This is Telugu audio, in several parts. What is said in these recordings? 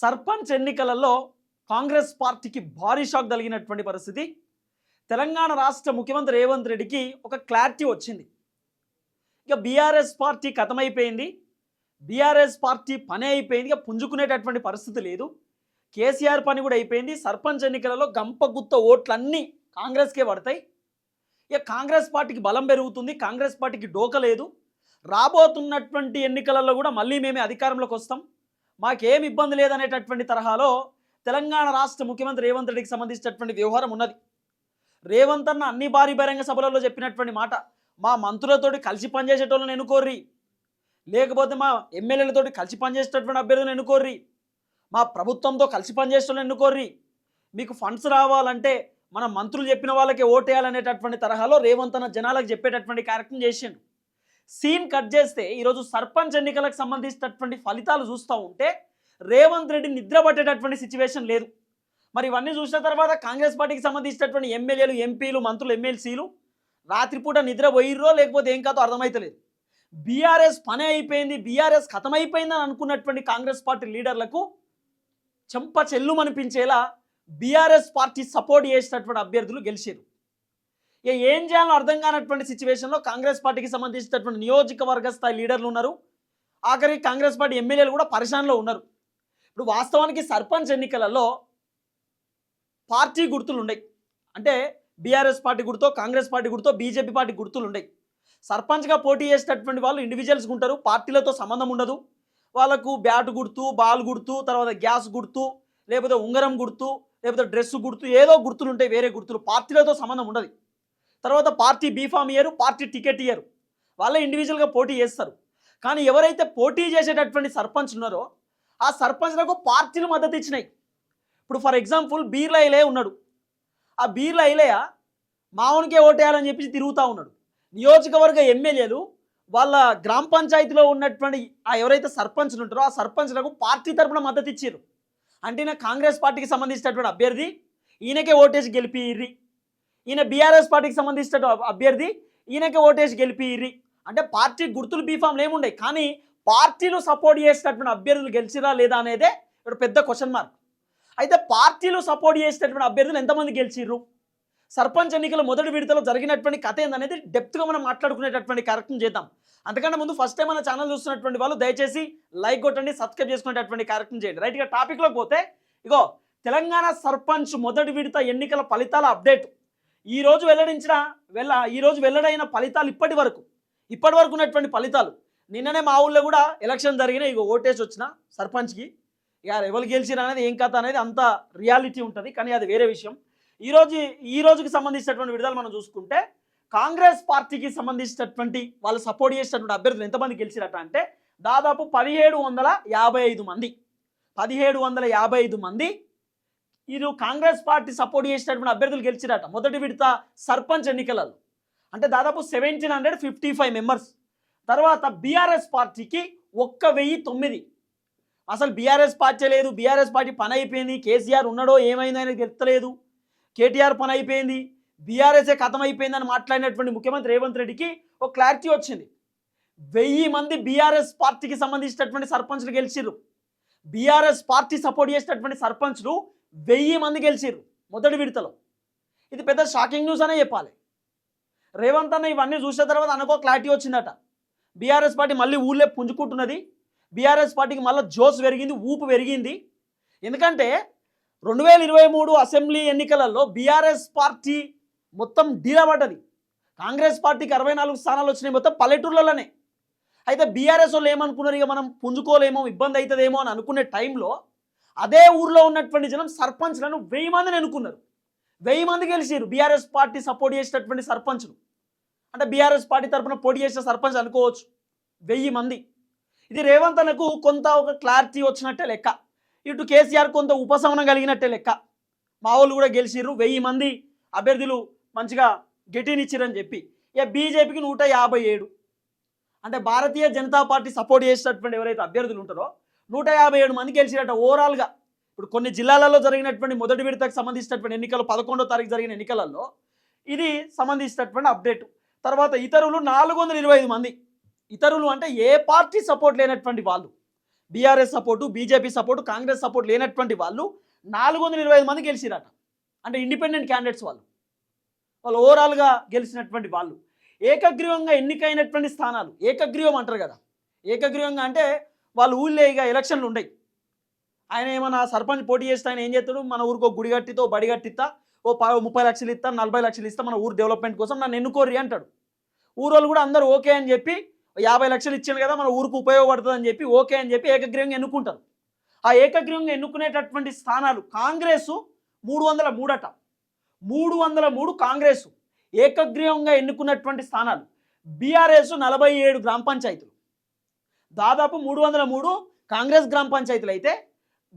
సర్పంచ్ ఎన్నికలలో కాంగ్రెస్ పార్టీకి భారీ షాక్ కలిగినటువంటి పరిస్థితి. తెలంగాణ రాష్ట్ర ముఖ్యమంత్రి రేవంత్ రెడ్డికి ఒక క్లారిటీ వచ్చింది. ఇక బీఆర్ఎస్ పార్టీ కథమైపోయింది. బీఆర్ఎస్ పార్టీ పని అయిపోయింది. ఇక పుంజుకునేటటువంటి పరిస్థితి లేదు. కేసీఆర్ పని కూడా అయిపోయింది. సర్పంచ్ ఎన్నికలలో గంపగుత్త ఓట్లన్నీ కాంగ్రెస్కే పడతాయి. ఇక కాంగ్రెస్ పార్టీకి బలం పెరుగుతుంది. కాంగ్రెస్ పార్టీకి డోక లేదు. రాబోతున్నటువంటి ఎన్నికలలో కూడా మళ్ళీ మేమే అధికారంలోకి వస్తాం. మాకేం ఇబ్బంది లేదనేటటువంటి తరహాలో తెలంగాణ రాష్ట్ర ముఖ్యమంత్రి రేవంత్ రెడ్డికి సంబంధించినటువంటి వ్యవహారం ఉన్నది. రేవంత్ అన్న అన్ని భారీ బహిరంగ సభలలో చెప్పినటువంటి మాట మా మంత్రులతోటి కలిసి పనిచేసేటోళ్ళని ఎన్నుకోర్రి లేకపోతే మా ఎమ్మెల్యేలతోటి కలిసి పనిచేసేటటువంటి అభ్యర్థులను ఎన్నుకోర్రి మా ప్రభుత్వంతో కలిసి పనిచేసేటోళ్ళని ఎన్నుకోర్రి మీకు ఫండ్స్ రావాలంటే మన మంత్రులు చెప్పిన వాళ్ళకే ఓటేయాలనేటటువంటి తరహాలో రేవంత్ అన్న జనాలకు చెప్పేటటువంటి కార్యక్రమం చేసిండు. సీన్ కట్ చేస్తే ఈరోజు సర్పంచ్ ఎన్నికలకు సంబంధించినటువంటి ఫలితాలు చూస్తూ ఉంటే రేవంత్ రెడ్డి నిద్రపట్టేటటువంటి సిచ్యువేషన్ లేదు. మరి ఇవన్నీ చూసిన తర్వాత కాంగ్రెస్ పార్టీకి సంబంధించినటువంటి ఎమ్మెల్యేలు ఎంపీలు మంత్రులు ఎమ్మెల్సీలు రాత్రిపూట నిద్ర పోయిర్రో లేకపోతే ఏం కాదో అర్థమైతలేదు. బీఆర్ఎస్ పని అయిపోయింది బీఆర్ఎస్ ఖతమైపోయిందని అనుకున్నటువంటి కాంగ్రెస్ పార్టీ లీడర్లకు చెంప చెల్లుమనిపించేలా బీఆర్ఎస్ పార్టీ సపోర్ట్ చేసినటువంటి అభ్యర్థులు గెలిచారు ఇక ఏం చేయాలో అర్థం కానటువంటి సిచ్యువేషన్లో కాంగ్రెస్ పార్టీకి సంబంధించినటువంటి నియోజకవర్గ స్థాయి లీడర్లు ఉన్నారు. ఆఖరికి కాంగ్రెస్ పార్టీ ఎమ్మెల్యేలు కూడా పరిశాన్లో ఉన్నారు. ఇప్పుడు వాస్తవానికి సర్పంచ్ ఎన్నికలలో పార్టీ గుర్తులు ఉన్నాయి అంటే బీఆర్ఎస్ పార్టీ గుర్తో కాంగ్రెస్ పార్టీ గుర్తో బీజేపీ పార్టీ గుర్తులు ఉన్నాయి సర్పంచ్గా పోటీ చేసేటటువంటి వాళ్ళు ఇండివిజువల్స్గా ఉంటారు. పార్టీలతో సంబంధం ఉండదు. వాళ్ళకు బ్యాట్ గుర్తు బాల్ గుర్తు తర్వాత గ్యాస్ గుర్తు లేకపోతే ఉంగరం గుర్తు లేకపోతే డ్రెస్ గుర్తు ఏదో గుర్తులు ఉంటాయి వేరే గుర్తులు. పార్టీలతో సంబంధం ఉండదు. తర్వాత పార్టీ బీఫామ్ ఇయ్యరు పార్టీ టికెట్ ఇయ్యరు వాళ్ళే ఇండివిజువల్గా పోటీ చేస్తారు. కానీ ఎవరైతే పోటీ చేసేటటువంటి సర్పంచ్ ఉన్నారో ఆ సర్పంచ్లకు పార్టీలు మద్దతు ఇచ్చినాయి. ఇప్పుడు ఫర్ ఎగ్జాంపుల్ బీర్ల ఇలయ ఉన్నాడు. ఆ బీర్ల ఇలయ మావునికే ఓటేయాలని చెప్పి తిరుగుతూ ఉన్నాడు. నియోజకవర్గ ఎమ్మెల్యేలు వాళ్ళ గ్రామ పంచాయతీలో ఉన్నటువంటి ఆ ఎవరైతే సర్పంచ్లు ఉంటారో ఆ సర్పంచ్లకు పార్టీ తరపున మద్దతు ఇచ్చారు అంటే కాంగ్రెస్ పార్టీకి సంబంధించినటువంటి అభ్యర్థి ఈయనకే ఓటేసి గెలిపిర్రి. ఈయన బీఆర్ఎస్ పార్టీకి సంబంధించిన అభ్యర్థి ఈయనకే ఓటేసి గెలిపిర్రి. అంటే పార్టీ గుర్తులు బీఫామ్లు ఏముండయి కానీ పార్టీలు సపోర్ట్ చేసేటటువంటి అభ్యర్థులు గెలిచిరా లేదా అనేదే ఇక్కడ పెద్ద క్వశ్చన్ మార్క్ అయితే పార్టీలు సపోర్ట్ చేసేటటువంటి అభ్యర్థులు ఎంతమంది గెలిచిర్రు? సర్పంచ్ ఎన్నికల మొదటి విడతలో జరిగినటువంటి కథ ఏందనేది డెప్త్గా మనం మాట్లాడుకునేటటువంటి కార్యక్రమం చేద్దాం. అంతకంటే ముందు ఫస్ట్ టైం మన ఛానల్ చూస్తున్నటువంటి వాళ్ళు దయచేసి లైక్ కొట్టండి సబ్స్క్రైబ్ చేసుకునేటటువంటి కార్యక్రమం చేయండి. రైట్గా టాపిక్లోకి పోతే ఇగో తెలంగాణ సర్పంచ్ మొదటి విడత ఎన్నికల ఫలితాల అప్డేట్ ఈరోజు వెల్లడించిన వెళ్ళ ఈరోజు వెల్లడైన ఫలితాలు ఇప్పటి వరకు ఇప్పటి వరకు ఉన్నటువంటి ఫలితాలు. నిన్ననే మా ఊళ్ళో కూడా ఎలక్షన్ జరిగిన ఇక ఓటేసి వచ్చిన సర్పంచ్కి. ఇక ఎవరు గెలిచిన అనేది ఏం కథ అనేది అంత రియాలిటీ ఉంటుంది. కానీ అది వేరే విషయం. ఈరోజు ఈ రోజుకి సంబంధించినటువంటి విడుదల మనం చూసుకుంటే కాంగ్రెస్ పార్టీకి సంబంధించినటువంటి వాళ్ళు సపోర్ట్ చేసినటువంటి అభ్యర్థులు ఎంతమంది గెలిచిరట అంటే దాదాపు పదిహేడు వందల యాభై ఐదు మంది. పదిహేడు వందల యాభై ఐదు మంది వీరు కాంగ్రెస్ పార్టీ సపోర్ట్ చేసినటువంటి అభ్యర్థులు గెలిచిరట. మొదటి విడత సర్పంచ్ ఎన్నికలలో. అంటే దాదాపు seventeen hundred fifty five members తర్వాత బీఆర్ఎస్ పార్టీకి ఒక్క వెయ్యి తొమ్మిది. అసలు బీఆర్ఎస్ పార్టీ లేదు బీఆర్ఎస్ పార్టీ పని అయిపోయింది కేసీఆర్ ఉన్నాడో ఏమైందో అనేది తెలుస్తలేదు. కేటీఆర్ పని అయిపోయింది బీఆర్ఎస్ఏ కథం అయిపోయిందని మాట్లాడినటువంటి ముఖ్యమంత్రి రేవంత్ రెడ్డికి ఒక క్లారిటీ వచ్చింది. వెయ్యి మంది బీఆర్ఎస్ పార్టీకి సంబంధించినటువంటి సర్పంచ్లు గెలిచిర్రు. బీఆర్ఎస్ పార్టీ సపోర్ట్ చేసినటువంటి సర్పంచ్లు వెయ్యి మంది గెలిచిర్రు మొదటి విడతలో. ఇది పెద్ద షాకింగ్ న్యూస్ అనే చెప్పాలి. రేవంత్ అన్న ఇవన్నీ చూసిన తర్వాత అనుకో క్లారిటీ వచ్చిందట. బీఆర్ఎస్ పార్టీ మళ్ళీ ఊళ్ళే పుంజుకుంటున్నది. బీఆర్ఎస్ పార్టీకి మళ్ళీ జోస్ పెరిగింది ఊపు పెరిగింది. ఎందుకంటే రెండు వేల ఇరవై మూడు అసెంబ్లీ ఎన్నికలలో బీఆర్ఎస్ పార్టీ మొత్తం డీలబడ్డది కాంగ్రెస్ పార్టీకి అరవై నాలుగు స్థానాలు వచ్చినాయి మొత్తం పల్లెటూర్లలోనే. అయితే బీఆర్ఎస్ వాళ్ళు ఏమనుకున్నారు? ఇక మనం పుంజుకోలేమో ఇబ్బంది అవుతుందేమో అని అనుకునే టైంలో అదే ఊర్లో ఉన్నటువంటి జనం సర్పంచ్లను వెయ్యి మందిని ఎన్నుకున్నారు. వెయ్యి మంది గెలిచారు బీఆర్ఎస్ పార్టీ సపోర్ట్ చేసినటువంటి సర్పంచ్లు. అంటే బీఆర్ఎస్ పార్టీ తరఫున పోటీ చేసిన సర్పంచ్ అనుకోవచ్చు. వెయ్యి మంది. ఇది రేవంత్ అన్నకు కొంత ఒక క్లారిటీ వచ్చినట్టే లెక్క. ఇటు కేసీఆర్ కొంత ఉపశమనం కలిగినట్టే లెక్క. మా వాళ్ళు కూడా గెలిచిర్రు. వెయ్యి మంది అభ్యర్థులు మంచిగా గెటినిచ్చిరని చెప్పి. ఇక బీజేపీకి నూట యాభై ఏడు. అంటే భారతీయ జనతా పార్టీ సపోర్ట్ చేసినటువంటి ఎవరైతే అభ్యర్థులు ఉంటారో నూట యాభై ఏడు మంది గెలిచిరట ఓవరాల్గా. ఇప్పుడు కొన్ని జిల్లాలలో జరిగినటువంటి మొదటి విడతకు సంబంధించినటువంటి ఎన్నికలు పదకొండో తారీఖు జరిగిన ఎన్నికలలో ఇది సంబంధించినటువంటి అప్డేట్. తర్వాత ఇతరులు నాలుగు ఇరవై ఐదు మంది. ఇతరులు అంటే ఏ పార్టీ సపోర్ట్ లేనటువంటి వాళ్ళు. BRS support BJP support Congress support లేనటువంటి వాళ్ళు నాలుగు వందల ఇరవై ఐదు మంది గెలిచిరట. అంటే ఇండిపెండెంట్ క్యాండిడేట్స్ వాళ్ళు. వాళ్ళు ఓవరాల్గా గెలిచినటువంటి వాళ్ళు. ఏకగ్రీవంగా ఎన్నికైనటువంటి స్థానాలు. ఏకగ్రీవం అంటారు కదా. ఏకగ్రీవంగా అంటే వాళ్ళు ఊళ్ళో ఇక ఎలక్షన్లు ఉండయి. ఆయన ఏమన్నా సర్పంచ్ పోటీ చేస్తే ఆయన ఏం చేస్తాడు? మన ఊరికి ఒక గుడి కట్టితో బడి కట్టిస్తా ఓ ప ముప్పై లక్షలు ఇస్తా నలభై లక్షలు ఇస్తా మన ఊరు డెవలప్మెంట్ కోసం నన్ను ఎన్నుకోరి అంటాడు. ఊరోళ్ళు కూడా అందరూ ఓకే అని చెప్పి యాభై లక్షలు ఇచ్చాను కదా మన ఊరికి ఉపయోగపడుతుంది అని చెప్పి ఓకే అని చెప్పి ఏకగ్రీవంగా ఎన్నుకుంటారు. ఆ ఏకగ్రీవంగా ఎన్నుకునేటటువంటి స్థానాలు కాంగ్రెస్ మూడు వందల మూడట. మూడు వందల మూడు కాంగ్రెస్ ఏకగ్రీవంగా ఎన్నుకున్నటువంటి స్థానాలు. బీఆర్ఎస్ నలభై ఏడు గ్రామ పంచాయతీలు. దాదాపు మూడు వందల మూడు కాంగ్రెస్ గ్రామ పంచాయతీలు అయితే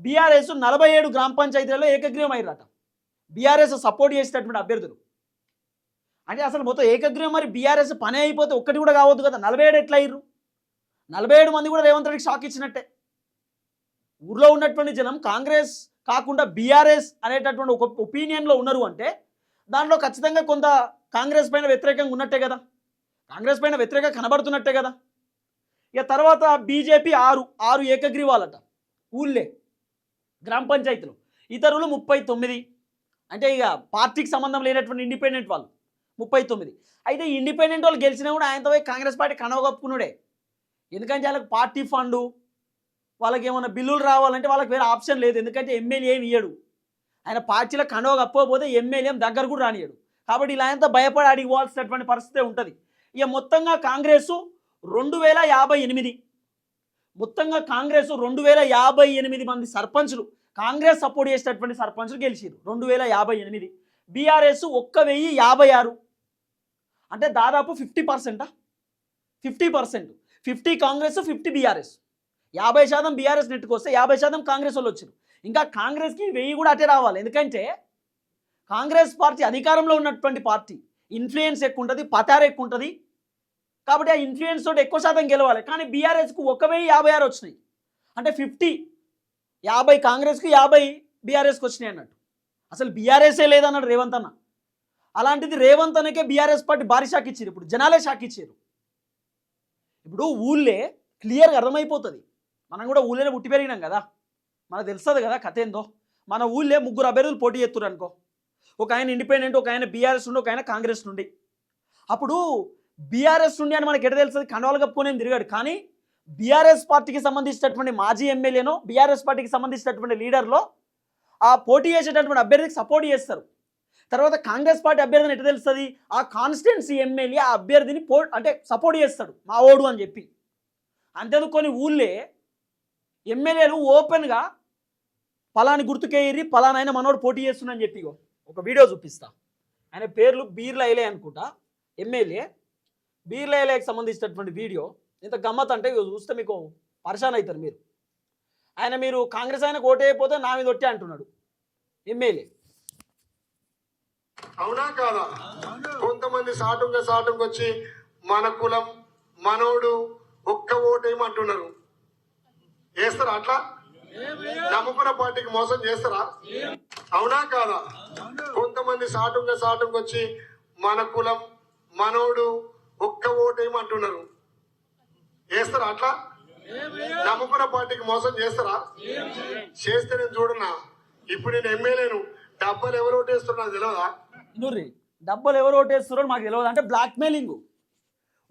బీఆర్ఎస్ నలభై ఏడు గ్రామ పంచాయతీలలో ఏకగ్రీవం అయ్యారట బీఆర్ఎస్ సపోర్ట్ చేసేటటువంటి అభ్యర్థులు. అంటే అసలు మొత్తం ఏకగ్రీవం మరి బీఆర్ఎస్ పని అయిపోతే ఒక్కటి కూడా కావద్దు కదా. నలభై ఏడు ఎట్లా అయ్యారు నలభై ఏడు మంది కూడా రేవంత్ రెడ్డికి షాక్ ఇచ్చినట్టే. ఊర్లో ఉన్నటువంటి జనం కాంగ్రెస్ కాకుండా బీఆర్ఎస్ అనేటటువంటి ఒక ఒపీనియన్లో ఉన్నారు అంటే దాంట్లో ఖచ్చితంగా కొంత కాంగ్రెస్ పైన వ్యతిరేకంగా ఉన్నట్టే కదా. కాంగ్రెస్ పైన వ్యతిరేకంగా కనబడుతున్నట్టే కదా. ఇక తర్వాత బీజేపీ ఆరు ఆరు ఏకగ్రీవాలట ఊళ్ళే గ్రామ పంచాయతీలు. ఇతరులు ముప్పై తొమ్మిది. అంటే ఇక పార్టీకి సంబంధం లేనటువంటి ఇండిపెండెంట్ వాళ్ళు ముప్పై తొమ్మిది. అయితే ఇండిపెండెంట్ వాళ్ళు గెలిచినా కూడా ఆయనతో పోయి కాంగ్రెస్ పార్టీ కనవగప్పుకున్నాడే ఎందుకంటే వాళ్ళకి పార్టీ ఫండు వాళ్ళకి ఏమైనా బిల్లులు రావాలంటే వాళ్ళకి వేరే ఆప్షన్ లేదు. ఎందుకంటే ఎమ్మెల్యే ఏమి ఇయ్యడు. ఆయన పార్టీలో కండవ కప్పకపోతే ఎమ్మెల్యే దగ్గర కూడా రానియడు కాబట్టి ఇలా ఆయనతో భయపడి అడిగిపోవాల్సినటువంటి పరిస్థితి ఉంటుంది. ఇక మొత్తంగా కాంగ్రెస్ రెండు వేల యాభై ఎనిమిది. మొత్తంగా కాంగ్రెస్ రెండు వేల యాభై ఎనిమిది మంది సర్పంచులు. కాంగ్రెస్ సపోర్ట్ చేసేటటువంటి సర్పంచులు గెలిచారు రెండు వేల యాభై ఎనిమిది. బీఆర్ఎస్ ఒక్క వెయ్యి యాభై ఆరు. అంటే దాదాపు fifty పర్సెంటా? Fifty percent. Fifty Congress fifty BRS. యాభై శాతం బీఆర్ఎస్ నెట్టుకొస్తే యాభై శాతం కాంగ్రెస్ వాళ్ళు వచ్చారు ఇంకా కాంగ్రెస్కి వెయ్యి కూడా అటే రావాలి. ఎందుకంటే కాంగ్రెస్ పార్టీ అధికారంలో ఉన్నటువంటి పార్టీ. ఇన్ఫ్లుయెన్స్ ఎక్కువ ఉంటుంది పతారు ఎక్కువ ఉంటుంది కాబట్టి ఆ ఇన్ఫ్లుయెన్స్ తోటి ఎక్కువ శాతం గెలవాలి. కానీ బీఆర్ఎస్కు ఒక వెయ్యి యాభై ఆరు వచ్చినాయి. అంటే ఫిఫ్టీ యాభై కాంగ్రెస్కి యాభై బీఆర్ఎస్కి వచ్చినాయి అన్నట్టు. అసలు బీఆర్ఎస్ఏ లేదన్నాడు రేవంత్ అన్న. అలాంటిది రేవంత్ అన్నకే బీఆర్ఎస్ పార్టీ భారీ షాక్ ఇచ్చారు. ఇప్పుడు జనాలే షాక్ ఇచ్చారు. ఇప్పుడు ఊళ్ళే క్లియర్గా అర్థమైపోతుంది. మనం కూడా ఊళ్ళోనే పుట్టి పెరిగినాం కదా. మనకు తెలుస్తుంది కదా కథ ఏందో. మన ఊళ్ళే ముగ్గురు అభ్యర్థులు పోటీ చేస్తున్నారు అనుకో. ఒక ఆయన ఇండిపెండెంట్ ఒక ఆయన బీఆర్ఎస్ నుండి ఒక ఆయన కాంగ్రెస్ నుండి. అప్పుడు బీఆర్ఎస్ నుండి అని మనకి ఎట తెలుస్తుంది? కండవాలు కప్పుకొని తిరిగాడు. కానీ బీఆర్ఎస్ పార్టీకి సంబంధించినటువంటి మాజీ ఎమ్మెల్యేనో బీఆర్ఎస్ పార్టీకి సంబంధించినటువంటి లీడర్లో ఆ పోటీ చేసేటటువంటి అభ్యర్థికి సపోర్ట్ చేస్తారు. తర్వాత కాంగ్రెస్ పార్టీ అభ్యర్థిని ఎట్లా తెలుస్తుంది? ఆ కాన్స్టిట్యున్సీ ఎమ్మెల్యే ఆ అభ్యర్థిని పో అంటే సపోర్ట్ చేస్తాడు. మా ఓడు అని చెప్పి. అంతేందుకు కొన్ని ఊళ్ళే ఎమ్మెల్యేలు ఓపెన్గా పలాని గుర్తుకేయ్యి పలానాయన మనోడు పోటీ చేస్తుందని చెప్పి ఒక వీడియో చూపిస్తా. ఆయన పేర్లు బీర్లు అయిలే అనుకుంటా. ఎమ్మెల్యే బీర్లేలేకి సంబంధించినటువంటి వీడియో ఇంత గమ్మత్ అంటే చూస్తే మీకు పరిశాన్ అవుతారు మీరు. ఆయన మీరు కాంగ్రెస్ ఆయన ఓటేయకపోతే నా మీద ఒట్టే అంటున్నాడు. ఎమ్మెల్యే. అవునా కాదా? కొంతమంది సాటుగా సాటుగా వచ్చి మన కులం మనోడు ఒక్క ఓటేయమంటున్నారు చేస్తారా అట్లా? నమ్ముకున్న పార్టీకి మోసం చేస్తారా? అవునా కాదా? కొంతమంది సాటుగా సాటుగా వచ్చి మన కులం మనోడు ఒక్క ఓటేయమంటున్నారు వేస్తారా అట్లా? నమ్ముకున్న పార్టీకి మోసం చేస్తారా? చేస్తే నేను చూడన్నా ఇప్పుడు నేను ఎమ్మెల్యేను. డబ్బలు ఎవరు ఓటేస్తున్నా తెలియదా నూరి డబ్బులు ఎవరు ఓటేస్తున్నారో మాకు తెలియదు అంటే బ్లాక్మెయిలింగ్.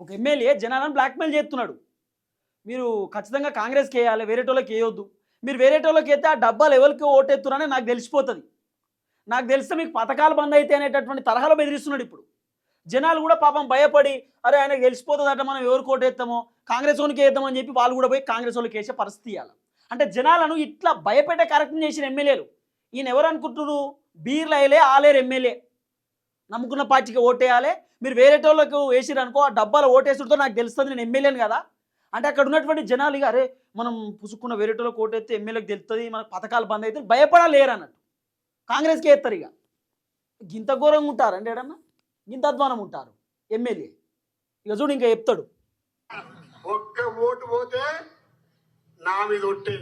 ఒక ఎమ్మెల్యే జనాలను బ్లాక్మెయిల్ చేస్తున్నాడు. మీరు ఖచ్చితంగా కాంగ్రెస్కి వేయాలి వేరేటోళ్ళకి వేయొద్దు. మీరు వేరేటోళ్ళకి అయితే ఆ డబ్బాలు ఎవరికి ఓటేస్తున్నారని నాకు తెలిసిపోతుంది. నాకు తెలిస్తే మీకు పథకాలు బంద్ అయితే అనేటటువంటి తరహాలో బెదిరిస్తున్నాడు ఇప్పుడు. జనాలు కూడా పాపం భయపడి అరే ఆయనకు తెలిసిపోతుందట మనం ఎవరు ఓటేస్తామో కాంగ్రెస్ వాళ్ళకి వేద్దామని చెప్పి వాళ్ళు కూడా పోయి కాంగ్రెస్ వాళ్ళకి వేసే పరిస్థితి ఇవ్వాలి అంటే జనాలను ఇట్లా భయపెట్టే కార్యక్రమం చేసిన ఎమ్మెల్యేలు ఈయన ఎవరు అనుకుంటున్నారు? బీర్లు అయ్యలే ఆలేరు ఎమ్మెల్యే. నమ్ముకున్న పార్టీకి ఓటేయాలి. మీరు వేరేటోళ్ళకు వేసిరు అనుకో ఆ డబ్బాలో ఓటేసుడితో నాకు తెలుస్తుంది నేను ఎమ్మెల్యేని కదా. అంటే అక్కడ ఉన్నటువంటి జనాలు ఇక అరే మనం పుసుకున్న వేరేటోళ్ళకి ఓటేస్తే ఎమ్మెల్యేకి తెలుస్తుంది మనకు పథకాలు బంద్ అయితే భయపడలేరు అన్నట్టు కాంగ్రెస్కి వేస్తారు ఇక. గింత ఘోరంగా ఉంటారు అంటే ఏడన్నా? గింత అధ్వానం ఉంటారు. ఎమ్మెల్యే. ఇక చూడు ఇంకా చెప్తాడు. ఒక్క ఓటు పోతే నా మీద ఒట్టే.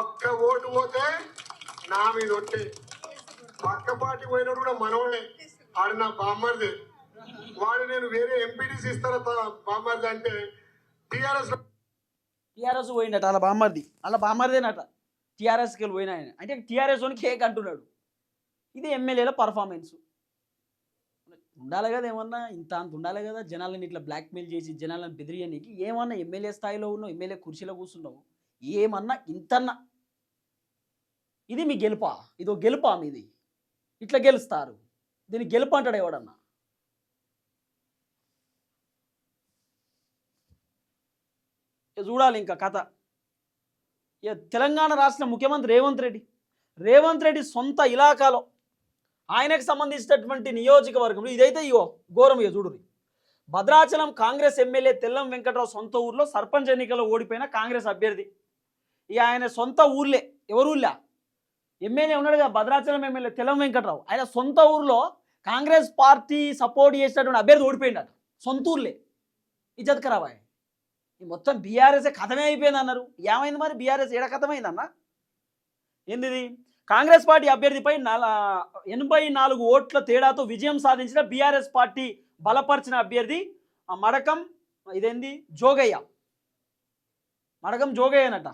ఒక్క ఓటు పోతే నా మీద ఒట్టే. పక్క పార్టీ పోయినోడు కూడా మనోడే ఆడు నా బామ్మర్ది. వాడు నేను వేరే ఎంపీటీసీ ఇస్తారా బామ్మర్ది అంటే టీఆర్ఎస్ టీఆర్ఎస్ పోయిండట అలా బామ్మర్ది. అలా బామ్మర్దేనట. టీఆర్ఎస్కి వెళ్ళి పోయిన ఆయన. అంటే టీఆర్ఎస్ అని కేక్ అంటున్నాడు. ఇది ఎమ్మెల్యేల పర్ఫార్మెన్స్ ఉండాలి కదా ఏమన్నా? ఇంత అంత ఉండాలి కదా? జనాలను ఇట్లా బ్లాక్మెయిల్ చేసి జనాలను బెదిరియనీకి ఏమన్నా ఎమ్మెల్యే స్థాయిలో ఉన్నావు? ఎమ్మెల్యే కుర్చీలో కూర్చున్నావు? ఏమన్నా ఇంతన్నా? ఇది మీ గెలుపా? ఇదో గెలుపా మీది? ఇట్లా గెలుస్తారు. దీన్ని గెలుపు అంటాడు ఎవడన్నా? ఇక చూడాలి ఇంకా కథ. ఇక తెలంగాణ రాష్ట్ర ముఖ్యమంత్రి రేవంత్ రెడ్డి. రేవంత్ రెడ్డి సొంత ఇలాకాలో ఆయనకు సంబంధించినటువంటి నియోజకవర్గంలో ఇదైతే ఇగో ఘోరం ఇక చూడు భద్రాచలం కాంగ్రెస్ ఎమ్మెల్యే తెల్లం వెంకటరావు సొంత ఊర్లో సర్పంచ్ ఎన్నికల్లో ఓడిపోయిన కాంగ్రెస్ అభ్యర్థి. ఇక ఆయన సొంత ఊర్లే ఎవరు ఎమ్మెల్యే ఉన్నాడు కదా భద్రాచలం ఎమ్మెల్యే తెల్లం వెంకటరావు. ఆయన సొంత ఊర్లో కాంగ్రెస్ పార్టీ సపోర్ట్ చేసినటువంటి అభ్యర్థి ఓడిపోయిండట. సొంత ఊర్లే. ఇజ్జత్ ఖరాబ్ ఈ మొత్తం బీఆర్ఎస్ కథమే అయిపోయింది అన్నారు. ఏమైంది మరి బీఆర్ఎస్ ఏడ కథమైంది ఏంది కాంగ్రెస్ పార్టీ అభ్యర్థిపై నల ఎనభై నాలుగు ఓట్ల తేడాతో విజయం సాధించిన బీఆర్ఎస్ పార్టీ బలపరిచిన అభ్యర్థి ఆ మడకం ఇదేంది? జోగయ్య. మడకం జోగయ్యనట.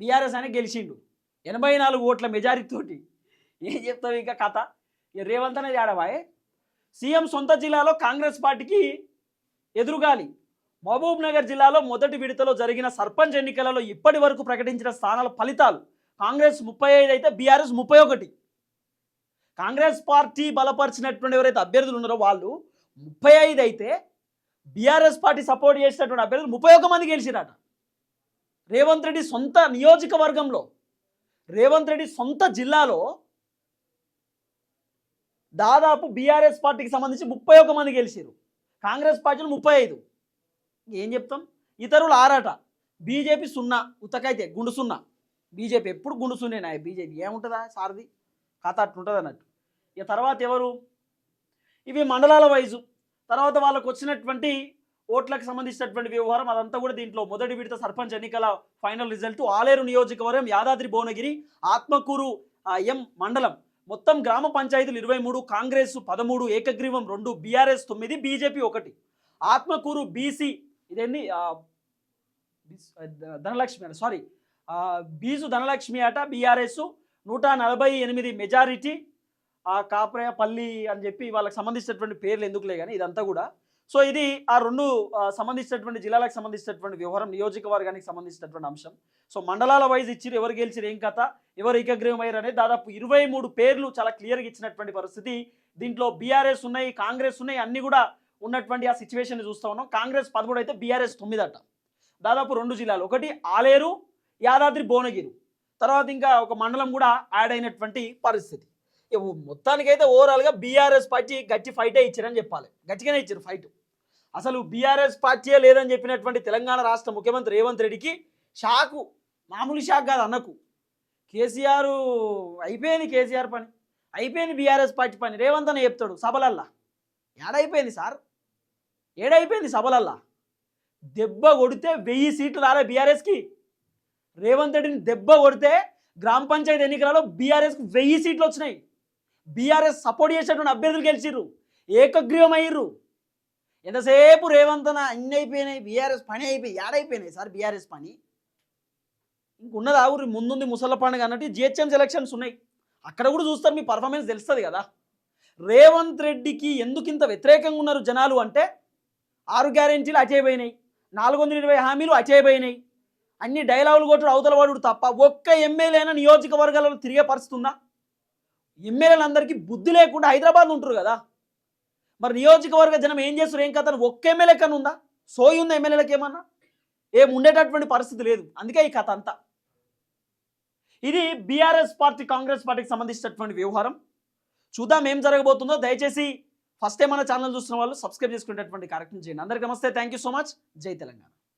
బీఆర్ఎస్ అనే గెలిచిండు. ఎనభై నాలుగు ఓట్ల మెజారిటీతోటి ఏం చెప్తావు ఇంకా కథ? ఇక రేవంత్ అనేది ఆడవాయే సీఎం సొంత జిల్లాలో కాంగ్రెస్ పార్టీకి ఎదురుగాలి. మహబూబ్ నగర్ జిల్లాలో మొదటి విడతలో జరిగిన సర్పంచ్ ఎన్నికలలో ఇప్పటి వరకు ప్రకటించిన స్థానాల ఫలితాలు కాంగ్రెస్ ముప్పై ఐదు అయితే బీఆర్ఎస్ ముప్పై ఒకటి. కాంగ్రెస్ పార్టీ బలపరిచినటువంటి ఎవరైతే అభ్యర్థులు ఉన్నారో వాళ్ళు ముప్పై ఐదు అయితే బీఆర్ఎస్ పార్టీ సపోర్ట్ చేసినటువంటి అభ్యర్థులు ముప్పై ఒక్క మంది గెలిచిరట రేవంత్ రెడ్డి సొంత నియోజకవర్గంలో రేవంత్ రెడ్డి సొంత జిల్లాలో దాదాపు బీఆర్ఎస్ పార్టీకి సంబంధించి ముప్పై ఒక్క మంది గెలిచారు కాంగ్రెస్ పార్టీలు ముప్పై ఐదు. ఏం చెప్తాం? ఇతరులు ఆరాట. బీజేపీ సున్నా ఉతకైతే గుండు సున్నా. బీజేపీ ఎప్పుడు గుండుసూనే సున్నేనా బీజేపీ. ఏముంటుందా సారది కథ అట్లుంటుంది అన్నట్టు. ఇక తర్వాత ఎవరు? ఇవి మండలాల వైజు. తర్వాత వాళ్ళకు వచ్చినటువంటి ఓట్లకు సంబంధించినటువంటి వ్యవహారం అదంతా కూడా దీంట్లో మొదటి విడత సర్పంచ్ ఎన్నికల ఫైనల్ రిజల్ట్ ఆలేరు నియోజకవర్గం యాదాద్రి భువనగిరి ఆత్మకూరు ఎం మండలం. మొత్తం గ్రామ పంచాయతీలు ఇరవై మూడు కాంగ్రెస్ పదమూడు ఏకగ్రీవం రెండు బీఆర్ఎస్ తొమ్మిది బీజేపీ ఒకటి. ఆత్మకూరు బీసీ ఇదేంది? ధనలక్ష్మి సారీ. బీజు ధనలక్ష్మి అట బీఆర్ఎస్ నూట నలభై ఎనిమిది మెజారిటీ. ఆ కాప్రయపల్లి అని చెప్పి వాళ్ళకి సంబంధించినటువంటి పేర్లు ఎందుకులే కానీ ఇదంతా కూడా. సో ఇది ఆ రెండు సంబంధించినటువంటి జిల్లాలకు సంబంధించినటువంటి వ్యవహారం నియోజకవర్గానికి సంబంధించినటువంటి అంశం. సో మండలాల వైజ్ ఇచ్చిరు ఎవరు గెలిచిరు ఏం కథ ఎవరు ఏకగ్రీవం అయ్యారు అనేది దాదాపు ఇరవై మూడు పేర్లు చాలా క్లియర్గా ఇచ్చినటువంటి పరిస్థితి. దీంట్లో బీఆర్ఎస్ ఉన్నాయి కాంగ్రెస్ ఉన్నాయి అన్నీ కూడా ఉన్నటువంటి ఆ సిచ్యువేషన్ చూస్తూ ఉన్నాం. కాంగ్రెస్ పదమూడు అయితే బీఆర్ఎస్ తొమ్మిది అట. దాదాపు రెండు జిల్లాలు. ఒకటి ఆలేరు యాదాద్రి భువనగిరి. తర్వాత ఇంకా ఒక మండలం కూడా యాడ్ అయినటువంటి పరిస్థితి. మొత్తానికైతే ఓవరాల్గా బీఆర్ఎస్ పార్టీ గట్టి ఫైటే ఇచ్చారని చెప్పాలి. గట్టిగానే ఇచ్చారు ఫైట్ అసలు బీఆర్ఎస్ పార్టీయే లేదని చెప్పినటువంటి తెలంగాణ రాష్ట్ర ముఖ్యమంత్రి రేవంత్ రెడ్డికి షాకు మామూలు షాక్ కాదు అన్నకు. కేసీఆర్ అయిపోయింది కేసీఆర్ పని. అయిపోయింది బీఆర్ఎస్ పార్టీ పని. రేవంత్ అని చెప్తాడు సభలల్లా. ఏడైపోయింది సార్. ఏడైపోయింది సభలల్లా. దెబ్బ కొడితే వెయ్యి సీట్లు రాలే బీఆర్ఎస్కి. రేవంత్ రెడ్డిని దెబ్బ కొడితే గ్రామ పంచాయతీ ఎన్నికలలో బీఆర్ఎస్కి వెయ్యి సీట్లు వచ్చినాయి. బీఆర్ఎస్ సపోర్ట్ చేసేటువంటి అభ్యర్థులు గెలిచిర్రు. ఏకగ్రీవం అయ్యిర్రు ఎంతసేపు రేవంత్ అన్ని అయిపోయినాయి బీఆర్ఎస్ పని అయిపోయి ఏడైపోయినాయి సార్ బీఆర్ఎస్ పని? ఇంకున్నది ఊరి? ముందుంది ముసళ్ళ పండుగ అన్నట్టు జిహెచ్ఎంసీ ఎలక్షన్స్ ఉన్నాయి. అక్కడ కూడా చూస్తారు మీ పర్ఫార్మెన్స్ తెలుస్తుంది కదా. రేవంత్ రెడ్డికి ఎందుకు ఇంత వ్యతిరేకంగా ఉన్నారు జనాలు అంటే ఆరు గ్యారెంటీలు అచేయబోయినాయి నాలుగు వందల ఇరవై హామీలు అచేయబోయినాయి అన్ని డైలాగులు కొట్టుడు అవతల వాడు తప్ప ఒక్క ఎమ్మెల్యేనా నియోజకవర్గాలలో తిరిగే పరిస్థితి ఉందా? ఎమ్మెల్యేలందరికీ బుద్ధి లేకుండా హైదరాబాద్ ఉంటారు కదా. మరి నియోజకవర్గ జనం ఏం చేస్తారు ఏం కథ ఒక్క ఎమ్మెల్యే కన్నా ఉందా? సోయి ఉందా ఎమ్మెల్యేలకు ఏమన్నా? ఏం ఉండేటటువంటి పరిస్థితి లేదు. అందుకే ఈ కథ అంతా. ఇది బీఆర్ఎస్ పార్టీ కాంగ్రెస్ పార్టీకి సంబంధించినటువంటి వ్యవహారం. చూద్దాం ఏం జరగబోతుందో. దయచేసి ఫస్ట్ టైం మన ఛానల్ చూస్తున్న వాళ్ళు సబ్స్క్రైబ్ చేసుకునేటటువంటి కార్యక్రమం చేయండి. అందరికీ నమస్తే. Thank you so much. జై తెలంగాణ.